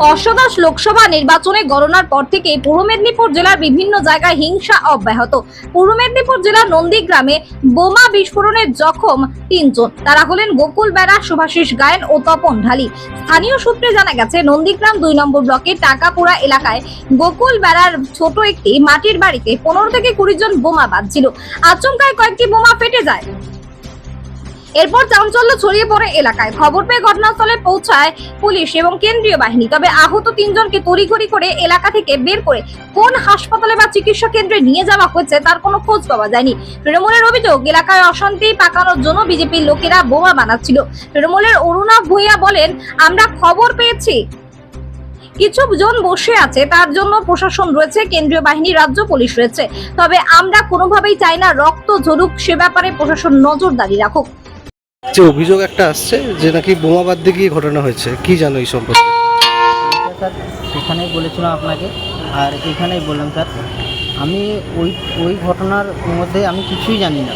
অষ্টাদশ লোকসভা নির্বাচনে গণনার পর থেকে পূর্ব মেদিনীপুর জেলার বিভিন্ন জায়গায় হিংসা অব্যাহত। পূর্ব মেদিনীপুর জেলার নন্দীগ্রামে বোমা বিস্ফোরণের জখম তিনজন। তারা হলেন গোকুল বেড়া শুভাশিস গায়ন ও তপন ঢালি। স্থানীয় সূত্রে জানা গেছে, নন্দীগ্রাম দুই নম্বর ব্লকের টাকাপুরা এলাকায় গোকুল বেড়ার ছোট একটি মাটির বাড়িতে পনেরো থেকে কুড়ি জন বোমা বাজছিল আচমকায় কয়েকটি বোমা ফেটে যায়। এরপর চাঞ্চল্য ছড়িয়ে পড়ে এলাকায়। খবর পেয়ে ঘটনাস্থলে পৌঁছায় পুলিশ এবং কেন্দ্রীয় বাহিনী। তবে আহত তিনজনকে তড়িঘড়ি করে এলাকা থেকে বের করে কোন হাসপাতালে বা চিকিৎসা কেন্দ্রে নিয়ে যাওয়া হয়েছে তার কোনো খোঁজ পাওয়া যায়নি। তৃণমূলের অভিযোগ, এলাকায় অশান্তি পাকানোর জন্য বিজেপির লোকেরা বোমা বানাচ্ছিল। তৃণমূলের অরুণাভ ভূঁইয়া বলেন, আমরা খবর পেয়েছি। কিছু জন বসে আছে, তার জন্য প্রশাসন রয়েছে, কেন্দ্রীয় বাহিনী, রাজ্য পুলিশ রয়েছে। তবে আমরা কোনোভাবেই চাই না রক্ত ঝরুক, সে ব্যাপারে প্রশাসন নজরদারি রাখুক। যে অভিযোগ একটা আসছে যে নাকি বোমা বাদ গিয়ে ঘটনা হয়েছে, কি জানো এই সম্পর্কে? স্যার সেখানেই বলেছিলাম আপনাকে, আর এখানেই বললাম স্যার, আমি ওই ওই ঘটনার মধ্যে আমি কিছুই জানি না।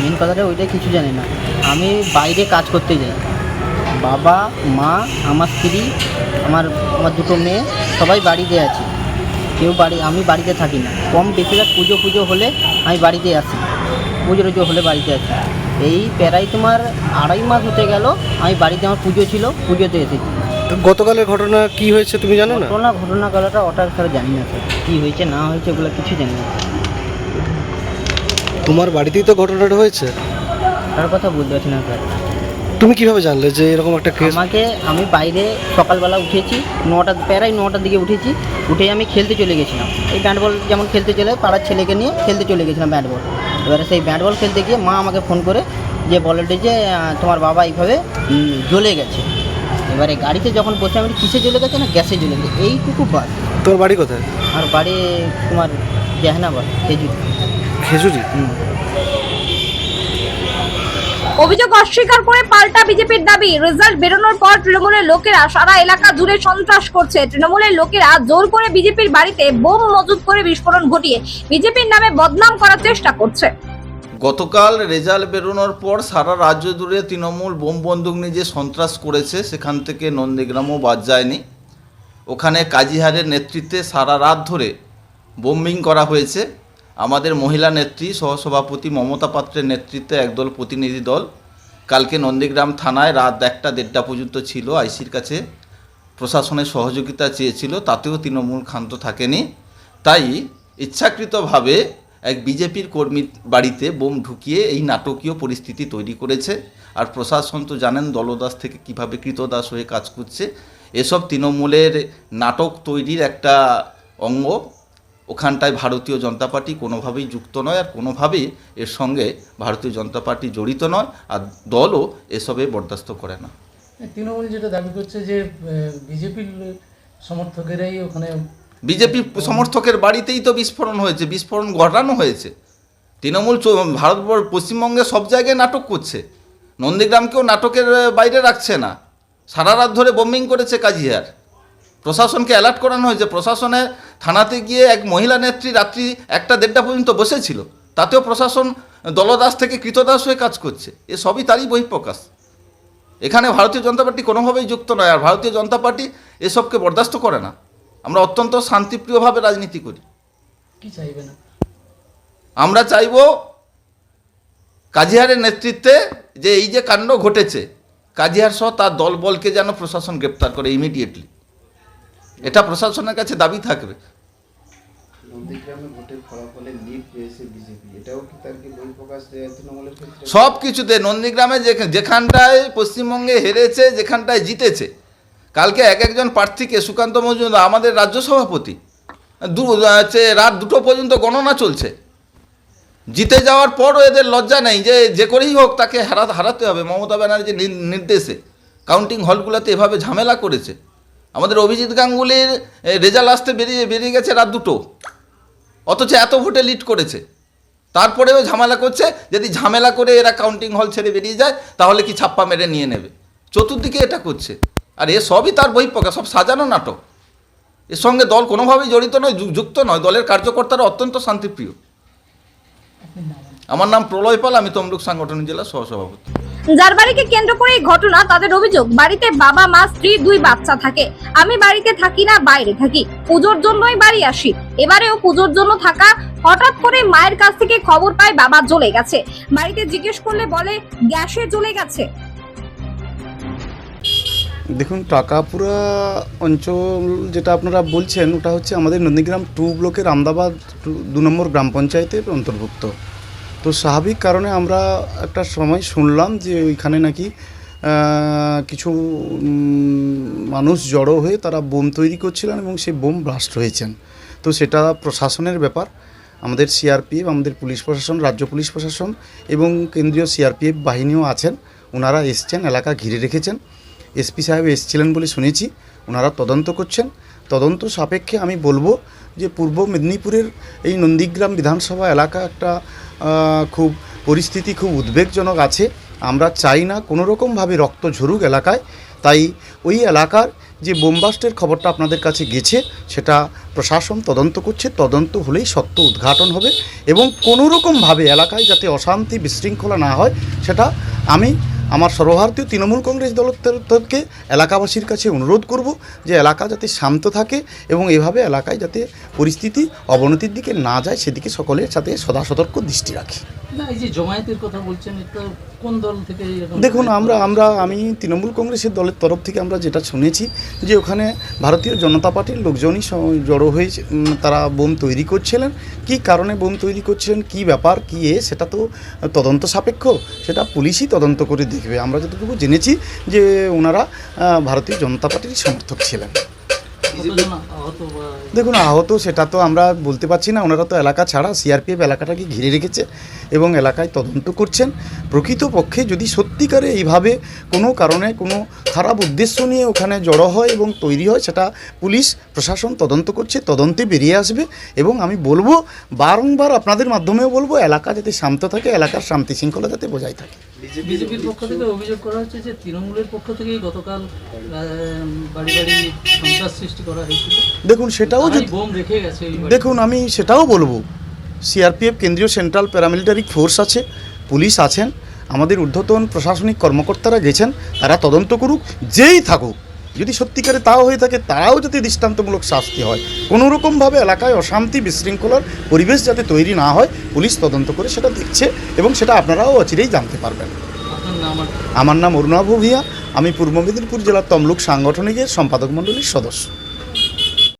মেন কথাটা ওইটাই, কিছু জানি না। আমি বাইরে কাজ করতে যাই। বাবা, মা, আমার স্ত্রী, আমার আমার দুটো মেয়ে, সবাই বাড়িতে আছে। কেউ বাড়ি, আমি বাড়িতে থাকি না। কম বেশিরভাগ পুজো পুজো হলে আমি বাড়িতে আসি। পুজো, টুজো হলে বাড়িতে আসি। এই প্রায় তোমার আড়াই মাস হতে গেল আমি বাড়িতে আমার পুজো ছিল পুজোতে এসেছি। গতকালের ঘটনা কি হয়েছে তুমি জানো না? ঘটনা ঘটনা কলাটা ওটা স্যার জানি না স্যার। কী হয়েছে না হয়েছে ওগুলো কিছু জানি না। তোমার বাড়িতেই তো ঘটনাটা হয়েছে? তার কথা বলতে পারছি না স্যার। তুমি কীভাবে জানলে যে এরকম একটা কেস আমাকে আমি বাইরে সকালবেলা উঠেছি নটা প্রায় নটার দিকে উঠেছি উঠে আমি খেলতে চলে গেছিলাম। এই ব্যাট বল যেমন খেলতে চলে পাড়ার ছেলেকে নিয়ে খেলতে চলে গেছিলাম ব্যাট বল। এবারে সেই ব্যাট বল খেলতে গিয়ে মা আমাকে ফোন করে যে বলটি যে তোমার বাবা এইভাবে জ্বলে গেছে। এবারে গাড়িতে যখন বসে আমি কিসে জ্বলে গেছে না গ্যাসে জ্বলে গেছে? এইটুকু বাদ তোর বাড়ি কোথায়? আর বাড়ি তোমার জেহানাবাদ খেজুরি। খেজুরি? হুম। অভিযোগ অস্বীকার করে পাল্টা বিজেপির দাবি। রেজাল্ট বেরোনোর পর তৃণমূলের লোকেরা সারা এলাকা জুড়ে সন্ত্রাস করছে। তৃণমূলের লোকেরা জোর করে বিজেপির বাড়িতে বোম মজুত করে বিস্ফোরণ ঘটিয়ে বিজেপির নামে বদনাম করার চেষ্টা করছে। গতকাল রেজাল্ট বেরোনোর পর সারা রাজ্য জুড়ে তৃণমূল বোম বন্দুক নিয়ে যে সন্ত্রাস করেছে, সেখান থেকে নন্দীগ্রামও বাদ যায়নি। ওখানে কাজীহারের নেতৃত্বে সারা রাত ধরে বোম্বিং করা হয়েছে। আমাদের মহিলা নেত্রী, সহসভাপতি মমতা পাত্রের নেতৃত্বে একদল প্রতিনিধি দল কালকে নন্দীগ্রাম থানায় রাত একটা দেড়টা পর্যন্ত ছিল। আইসির কাছে প্রশাসনের সহযোগিতা চেয়েছিল, তাতেও তৃণমূল ক্ষান্ত থাকেনি। তাই ইচ্ছাকৃতভাবে এক বিজেপির কর্মীর বাড়িতে বোম ঢুকিয়ে এই নাটকীয় পরিস্থিতি তৈরি করেছে। আর প্রশাসন তো জানেন দলদাস থেকে কীভাবে কৃতদাস হয়ে কাজ করছে। এসব তৃণমূলের নাটক তৈরির একটা অঙ্গ। ওখানটায় ভারতীয় জনতা পার্টি কোনোভাবেই যুক্ত নয় আর কোনোভাবেই এর সঙ্গে ভারতীয় জনতা পার্টি জড়িত নয় আর দলও এসবে বরদাস্ত করে না। তৃণমূল যেটা দাবি করছে যে বিজেপির সমর্থকেরাই ওখানে বিজেপি সমর্থকের বাড়িতেই তো বিস্ফোরণ হয়েছে বিস্ফোরণ ঘটানো হয়েছে। তৃণমূল ভারতবর্ষ পশ্চিমবঙ্গে সব জায়গায় নাটক করছে। নন্দীগ্রামকেও নাটকের বাইরে রাখছে না। সারা রাত ধরে বোম্বিং করেছে কাজিয়ার। প্রশাসনকে অ্যালার্ট করানো হয়েছে প্রশাসনের থানাতে গিয়ে এক মহিলা নেত্রী রাত্রি একটা দেড়টা পর্যন্ত বসেছিল। তাতেও প্রশাসন দলদাস থেকে কৃতদাস হয়ে কাজ করছে। এ সবই তারই বহিঃপ্রকাশ। এখানে ভারতীয় জনতা পার্টি কোনোভাবেই যুক্ত নয় আর ভারতীয় জনতা পার্টি এসবকে বরদাস্ত করে না। আমরা অত্যন্ত শান্তিপ্রিয়ভাবে রাজনীতি করি। কি চাইবে না আমরা চাইব কাজিহারের নেতৃত্বে যে এই যে কাণ্ড ঘটেছে কাজিহার সহ তার দলবলকে যেন প্রশাসন গ্রেপ্তার করে ইমিডিয়েটলি এটা প্রশাসনের কাছে দাবি থাকবে। সব কিছুতে নন্দীগ্রামে যেখানটায় পশ্চিমবঙ্গে হেরেছে যেখানটায় জিতেছে কালকে এক একজন প্রার্থীকে সুকান্ত মজুমদার আমাদের রাজ্য সভাপতি দু হচ্ছে রাত দুটো পর্যন্ত গণনা চলছে। জিতে যাওয়ার পরও এদের লজ্জা নেই যে যে করেই হোক তাকে হারা হারাতে হবে। মমতা ব্যানার্জির নির্দেশে কাউন্টিং হলগুলোতে এভাবে ঝামেলা করেছে। আমাদের অভিজিৎ গাঙ্গুলির রেজাল্ট আসতে বেরিয়ে বেরিয়ে গেছে রাত দুটো। অথচ এত ভোটে লিড করেছে। তারপরেও ঝামেলা করছে, যদি ঝামেলা করে এরা কাউন্টিং হল ছেড়ে বেরিয়ে যায়, তাহলে কি ছাপ্পা মেরে নিয়ে নেবে? চতুর্দিকে এটা করছে। আর এ সবই তার বহিঃপ্রকাশ, সব সাজানো নাটক। এর সঙ্গে দল কোনোভাবেই জড়িত নয় যুক্ত নয়। দলের কার্যকর্তারা অত্যন্ত শান্তিপ্রিয়। আমার নাম প্রলয় পাল, আমি তমলুক সাংগঠনিক জেলা সহসভাপতি। যার বাড়িকে কেন্দ্র করে এই ঘটনা, তাদের অভিযোগ, বাড়িতে বাবা, মা, স্ত্রী, দুই বাচ্চা থাকে। আমি বাড়িতে থাকি না, বাইরে থাকি। পুজোর জন্যই বাড়ি আসি। এবারেও পুজোর জন্য থাকা হঠাৎ করে মায়ের কাছ থেকে খবর পায় বাবা জ্বলে গেছে। বাড়িতে জিজ্ঞেস করলে বলে, গ্যাসে জ্বলে গেছে। দেখুন টাকাপুরা অঞ্চল যেটা আপনারা বলছেন, ওটা হচ্ছে আমাদের নন্দীগ্রাম টু ব্লকের আমদাবাদ দু নম্বর গ্রাম পঞ্চায়েতের অন্তর্ভুক্ত। তো স্বাভাবিক কারণে আমরা একটা সময় শুনলাম যে ওইখানে নাকি কিছু মানুষ জড়ো হয়ে তারা বোম তৈরি করছিলেন এবং সেই বোম ব্লাস্ট হয়েছেন। তো সেটা প্রশাসনের ব্যাপার। আমাদের সিআরপিএফ, আমাদের পুলিশ প্রশাসন, রাজ্য পুলিশ প্রশাসন এবং কেন্দ্রীয় সিআরপিএফ বাহিনীও আছেন। ওনারা এসছেন, এলাকা ঘিরে রেখেছেন। এসপি সাহেব এসছিলেন বলে শুনেছি। ওনারা তদন্ত করছেন। তদন্ত সাপেক্ষে আমি বলব যে পূর্ব মেদিনীপুরের এই নন্দীগ্রাম বিধানসভা এলাকা একটা খুব পরিস্থিতি খুব উদ্বেগজনক আছে। আমরা চাই না কোনো রকমভাবে রক্ত ঝরুক এলাকায়। তাই ওই এলাকার যে বোমবাস্টের খবরটা আপনাদের কাছে গেছে, সেটা প্রশাসন তদন্ত করছে। তদন্ত হলেই সত্য উদ্ঘাটন হবে এবং কোনো রকমভাবে এলাকায় যাতে অশান্তি বিশৃঙ্খলা না হয়, সেটা আমি আমার সর্বভারতীয় তৃণমূল কংগ্রেস দল তরফ থেকে এলাকাবাসীর কাছে অনুরোধ করব যে এলাকা যাতে শান্ত থাকে এবং এভাবে এলাকায় যাতে পরিস্থিতি অবনতির দিকে না যায়, সেদিকে সকলের সাথে সদা সতর্ক দৃষ্টি রাখি। না, এই যে জমায়েতের কথা বলছেন, এটা কোন দল থেকে দেখুন আমরা আমরা আমি তৃণমূল কংগ্রেসের দলের তরফ থেকে আমরা যেটা শুনেছি যে ওখানে ভারতীয় জনতা পার্টির লোকজনই জড়ো হয়ে তারা বোম তৈরি করছিলেন। কি কারণে বোম তৈরি করছিলেন? কি ব্যাপার? কি এ? সেটা তো তদন্ত সাপেক্ষ। সেটা পুলিশই তদন্ত করে দেখবে। আমরা যতটুকু জেনেছি যে ওনারা ভারতীয় জনতা পার্টির সমর্থক ছিলেন। দেখুন আহত সেটা তো আমরা বলতে পারছি না। ওনারা তো এলাকা ছাড়া সিআরপিএফ এলাকাটাকে ঘিরে রেখেছে এবং এলাকায় তদন্ত করছেন। প্রকৃতপক্ষে যদি সত্যিকারে এইভাবে কোনো কারণে কোনো খারাপ উদ্দেশ্য নিয়ে ওখানে জড়ো হয় এবং তৈরি হয় সেটা পুলিশ প্রশাসন তদন্ত করছে তদন্তে বেরিয়ে আসবে এবং আমি বলব বারংবার আপনাদের মাধ্যমেও বলব এলাকা যাতে শান্ত থাকে এলাকার শান্তি শৃঙ্খলা যাতে বজায় থাকে। বিজেপির পক্ষ থেকে অভিযোগ করা হচ্ছে যে তৃণমূলের পক্ষ থেকেই গতকাল বাড়ি বাড়ি সন্ত্রাস সৃষ্টি করা হয়েছিল। দেখুন সেটাও বোম রেখে গেছে দেখুন আমি সেটাও বলব। সিআরপিএফ কেন্দ্রীয় সেন্ট্রাল প্যারামিলিটারি ফোর্স আছে পুলিশ আছেন আমাদের ঊর্ধ্বতন প্রশাসনিক কর্মকর্তারা গেছেন তারা তদন্ত করুক যেই থাকুক। যদি সত্যিকারে তাও হয়ে থাকে তারাও যাতে দৃষ্টান্তমূলক শাস্তি হয়। কোনো রকমভাবে এলাকায় অশান্তি বিশৃঙ্খলার পরিবেশ যাতে তৈরি না হয় পুলিশ তদন্ত করে সেটা দেখছে এবং সেটা আপনারাও অচিরেই জানতে পারবেন। আমার নাম অরুণাভ ভূঁইয়া। আমি পূর্ব মেদিনীপুর জেলার তমলুক সাংগঠনিকের সম্পাদক মণ্ডলীর সদস্য।